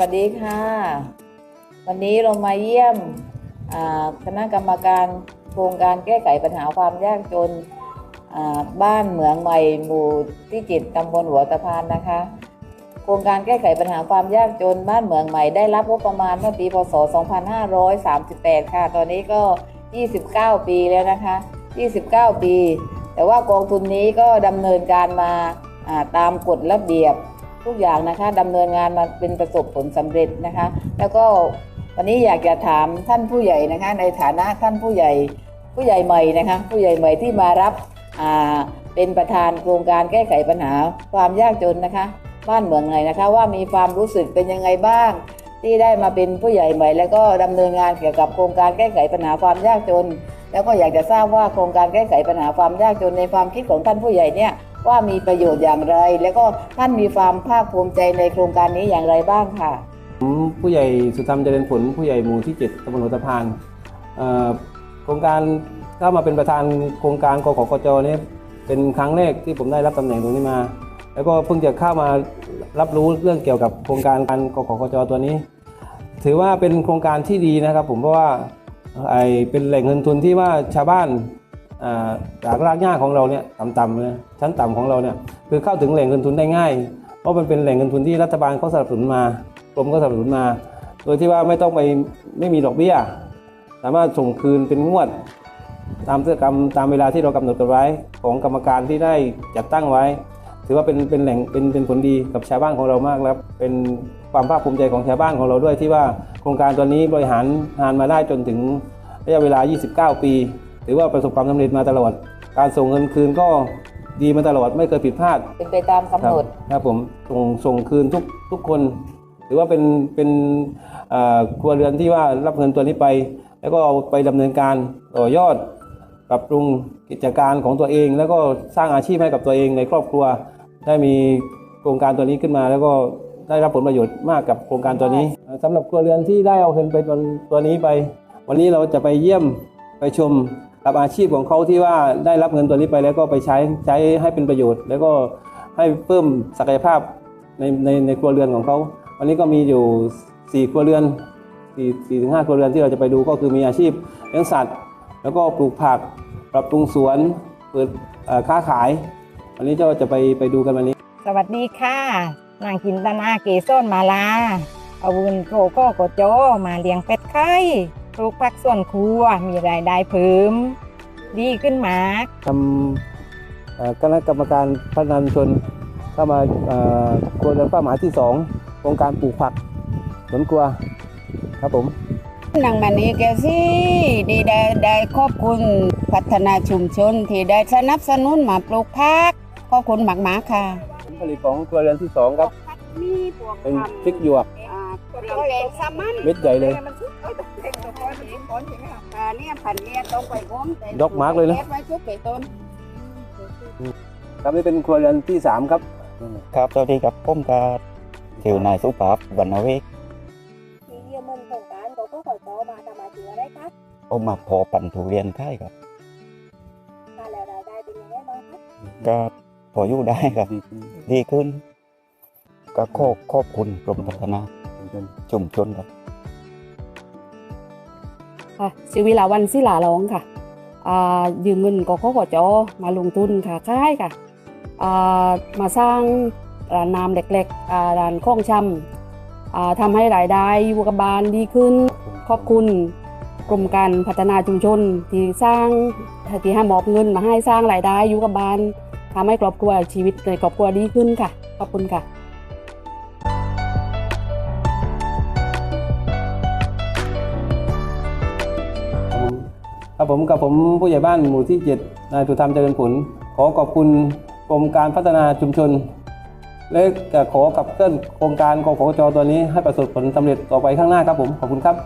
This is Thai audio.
วัสดีค่ะ วันนี้เรามาเยี่ยมคณะกรรมการโครงการแก้ไขปัญหาความยากจนบ้านเหมืองใหม่หมู่ที่จิตตำบลหัวตะพานนะคะ โครงการแก้ไขปัญหาความยากจนบ้านเหมืองใหม่ได้รับงบประมาณเมื่อปีพศ 2538 ค่ะ ตอนนี้ก็ 29 ปีแล้วนะคะ 29 ปี แต่ว่ากองทุนนี้ก็ดำเนินการมาตามกฎระเบียบ ทุกอย่างนะคะดำเนินงานมาเป็นประสบผลสำเร็จนะคะ แล้วก็วันนี้อยากจะถามท่านผู้ใหญ่นะคะ ในฐานะท่านผู้ใหญ่ผู้ใหญ่ใหม่นะคะ ผู้ใหญ่ใหม่ที่มารับเป็นประธานโครงการแก้ไขปัญหาความยากจนนะคะ บ้านเมืองไหนนะคะ ว่ามีความรู้สึกเป็นยังไงบ้าง ที่ได้มาเป็นผู้ใหญ่ใหม่ แล้วก็ดำเนินงานเกี่ยวกับโครงการแก้ไขปัญหาความยากจน แล้วก็อยากจะทราบว่าโครงการแก้ไขปัญหาความยากจนในความคิดของท่านผู้ใหญ่เนี่ย ว่ามีประโยชน์อย่างไร แล้วก็ท่านมีความภาคภูมิใจในโครงการนี้อย่างไรบ้างค่ะผมผู้ใหญ่สุธรรมเจริญผลผู้ใหญ่หมู่ที่ 7ตำบลหัวตะพานโครงการเข้ามาเป็นประธานโครงการกขกจนี้เป็นครั้งแรกที่ผมได้รับตำแหน่งตรงนี้มา แล้วก็เพิ่งจะเข้ามารับรู้เรื่องเกี่ยวกับโครงการการกขกจตัวนี้ ถือว่าเป็นโครงการที่ดีนะครับ ผมเพราะว่าไอเป็นแหล่งเงินทุนที่ว่าชาวบ้าน จากรากหญ้าของเราเนี่ยต่ำๆนะชั้นต่ำของเราเนี่ยคือเข้าถึงแหล่งเงินทุนได้ง่าย เพราะมันเป็นแหล่งเงินทุนที่รัฐบาลเขาสนับสนุนมากรมก็สนับสนุนมา โดยที่ว่าไม่ต้องไปไม่มีดอกเบี้ย สามารถส่งคืนเป็นงวด ตามเสื้อกรรมตามเวลาที่เรากำหนดกันไว้ของกรรมการที่ได้จัดตั้งไว้ ถือว่าเป็นเป็นแหล่งเป็นเป็นผลดีกับชาวบ้านของเรามากแล้วเป็นความภาคภูมิใจของชาวบ้านของเราด้วยที่ว่าโครงการตัวนี้บริหารงานมาได้จนถึงระยะเวลา 29 ปี ถือว่าประสบความสำเร็จมาตลอด การส่งเงินคืนก็ดีมาตลอดไม่เคยผิดพลาด เป็นไปตามกำหนดครับครับผมส่งส่งคืนทุกทุกคนถือว่าเป็นเป็นเอ่อครัวเรือนที่ว่ารับเงินตัวนี้ไป แล้วก็เอาไปดำเนินการต่อยอดปรับปรุงกิจการของตัวเอง แล้วก็สร้างอาชีพให้กับตัวเองในครอบครัว ได้มีโครงการตัวนี้ขึ้นมา แล้วก็ได้รับผลประโยชน์มากกับโครงการตัวนี้เอ่อสำหรับครัวเรือนที่ได้เอาเงินไปตัวตัวนี้ไป วันนี้เราจะไปเยี่ยมไปชม กับอาชีพของเขาที่ว่าได้รับเงินตัวนี้ไปแล้วก็ไปใช้ใช้ให้เป็นประโยชน์ แล้วก็ให้เพิ่มศักยภาพในในในครัวเรือนของเขาวันนี้ก็มีอยู่ 4 ครัวเรือน4 4ถึง5ครัวเรือนที่เราจะไปดูก็คือมีอาชีพเลี้ยงสัตว์ แล้วก็ปลูกผัก ปรับปรุงสวนเปิดค้าขาย วันนี้เราจะไปไปดูกันวันนี้ สวัสดีค่ะนางจินตนาเกษรมาลาเอาวุนโกโก้โกโจมาเลี้ยงเป็ดไข่ ลูกผักส่วนครัวมีรายได้เพิ่มดีขึ้นมากทำเอ่อคณะกรรมการพัฒนาชุมชนเข้ามาเอ่อครัวเรือนเป้าหมายที่2โครงการปลูกผักสวนครัวครับผมนางมันนี่แกสิดีได้ได้ขอบคุณพัฒนาชุมชนที่ได้สนับสนุนมาปลูกผักขอบคุณมากมากๆค่ะผลผลิตของครัวเรือนที่2ครับมีพวกเป็นพริกหยวกแกงซามันเม็ดใหญ่เลย ก้อนนี้ก้อนใช่ไหมคะอ่าเนี่ยพันเนี่ยต้องไปง้มแต่ดอกมาร์กเลยนะแไว้ชุบไปต้น ครับนี่เป็นครัวเรือนที่3ครับ ครับสวัสดีครับผมก็ชื่อนายสุภาพวรรณเวกที่เยี่ยมมุมโครงการก็ก็ขอต่อมาทำมาถึงอะไรคะผมมาพอปั่นทุเรียนค่ายครับค่าแล้วรายได้เป็นยังไงบ้างคะก็พออยู่ได้ครับ ดีขึ้น ก็ขอบขอบคุณกรมพัฒนาชุมชนครับ ค่ะชื่อวิลาวันศิลาร้องค่ะอ่ายืมเงินกขกจมาลงทุนค่ะค่ายค่ะอ่ามาสร้างร้านน้ำเล็กๆอ่าร้านข้องชำอ่าทำให้รายได้อยู่กับบ้านดีขึ้น ขอบคุณกรมการพัฒนาชุมชนที่สร้างที่ให้มอบเงินมาให้สร้างรายได้อยู่กับบ้านทำให้ครอบครัวชีวิตในครอบครัวดีขึ้นค่ะ ขอบคุณค่ะ ครับผมกับผมผู้ใหญ่บ้านหมู่ที่ 7 นายสุธรรมเจริญผล ขอขอบคุณกรมการพัฒนาชุมชน และขอกับเคลื่อนโครงการกขจตัวนี้ให้ประสบผลสำเร็จต่อไปข้างหน้าครับผมขอบคุณครับ